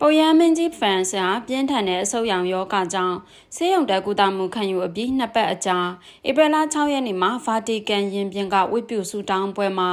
ပုပ်ရမင်းကြီးဖရန်ဆာပြင်းထန်တဲ့အဆုတ်ရောင်ယောဂကြောင့်ဆေးရုံတက်ကူတာမှုခံယူအပြီးနှစ်ပတ်အကြာဧပြီလ6ရက်နေ့မှာဗာတီကန်ရင်ပြင်ကဝိပုစုတောင်းပွဲမှာ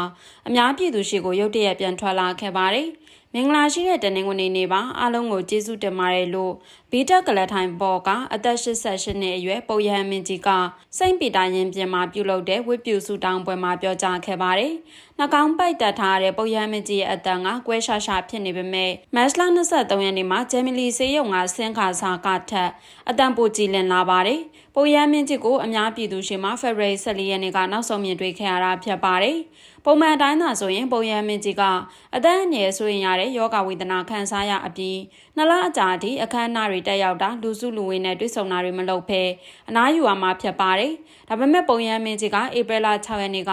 အများပြည်သူရှိကိုရုတ်တရက်ပြန်ထွက်လာခဲ့ပါတယ်။ မင်္ဂလာရှိတဲ့တနင်္ဂနွေနေ့ပါအားလုံးကိုကျေးဇူးတင်ပါတယ်လို့ဘီတက်ကလထိုင်ဘော်ကအသက်88နှစ်အရွယ်ပုပ်ရဟန်းမင်းကြီးကစိန့်ပီတာရင်ပြင်မှာပြုလုပ်တဲ့ဝိပုစုတောင်းပွဲမှာပြောကြားခဲ့ပါတယ်။နှကောင်းပိုက်တက်ထားတဲ့ပုပ်ရဟန်းမင်းကြီးရဲ့အတန်ကကွဲရှာရှာဖြစ်နေပေမဲ့မတ်လ23ရက်နေ့မှာဂျယ်မီလီဆေးရုံကဆင်းခါစာကထက်အတန်ပိုကြည်လင်လာပါတယ်။ပုပ်ရဟန်းမင်းကြီးကိုအများပြည်သူရှင်မှာဖေဖော်ဝါရီ14ရက်နေ့ကနောက်ဆုံးမြင်တွေ့ခဲ့ရတာဖြစ်ပါတယ်။ပုံမှန်တိုင်းသာဆိုရင်ပုပ်ရဟန်းမင်းကြီးကအသက်အငယ်ဆိုရင်ရတဲ့ယောဂဝေဒနာခံစားရအပြီးနှစ်လအကြာအထိအခမ်းအနားတွေတက်ရောက်တာလူစုလူဝေးနဲ့တွေ့ဆုံတာတွေမလုပ်ဘဲအနားယူရမှာဖြစ်ပါတယ်။ဒါပေမဲ့ပုံရမ်းမင်းကြီးကဧပြီလ6ရက်နေ့က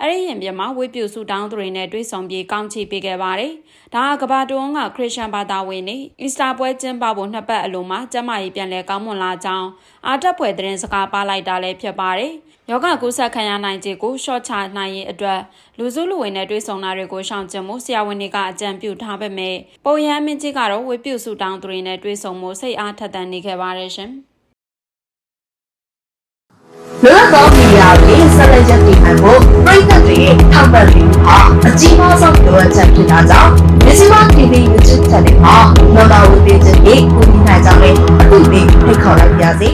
အဲ့ဒီရင်ပြမှာဝိပုစုတောင်းသူတွေနဲ့တွေ့ဆုံပြီးကောင်းချီးပေးခဲ့ပါတယ်။ဒါကကဘာတွန်းကခရစ်ယာန်ဘာသာဝင်တွေအီစတာပွဲကျင်းပဖို့နှစ်ပတ်အလိုမှာကျမကြီးပြန်လဲကောင်းမွန်လာကြောင်းအာတက်ပွဲသတင်းစကားပါလိုက်တာလည်းဖြစ်ပါတယ်။ ယောဂကုသခံရနိုင်ခြေကိုရှော့ချနိုင်ရေးအတွက်လူစုလူဝေးနဲ့တွေ့ဆုံတာတွေကိုရှောင်ကျဉ်မှုဆရာဝန်တွေကအကြံပြုထားပေမဲ့ပုံရမ်းမင်းကြီးကတော့ဝေပြုစုတောင်းသူတွေနဲ့တွေ့ဆုံမှုစိတ်အားထက်သန်နေခဲ့ပါတယ်ရှင်။လွတ်သောမီဒီယာတွေဆက်လက်ရည်တည်နိုင်ဖို့ပြည်သက်တွေရဲ့ထောက်ပံ့မှုဟာအကြီးမားဆုံးလိုအပ်ချက်ဖြစ်တာကြောင့်မြစီမ TV YouTube Channel မှာနော်တော်ဝေးပေးခြင်းဖြင့်ကူညီနိုင်ကြမယ်အခုလေးဖိတ်ခေါ်လိုက်ပါရစေ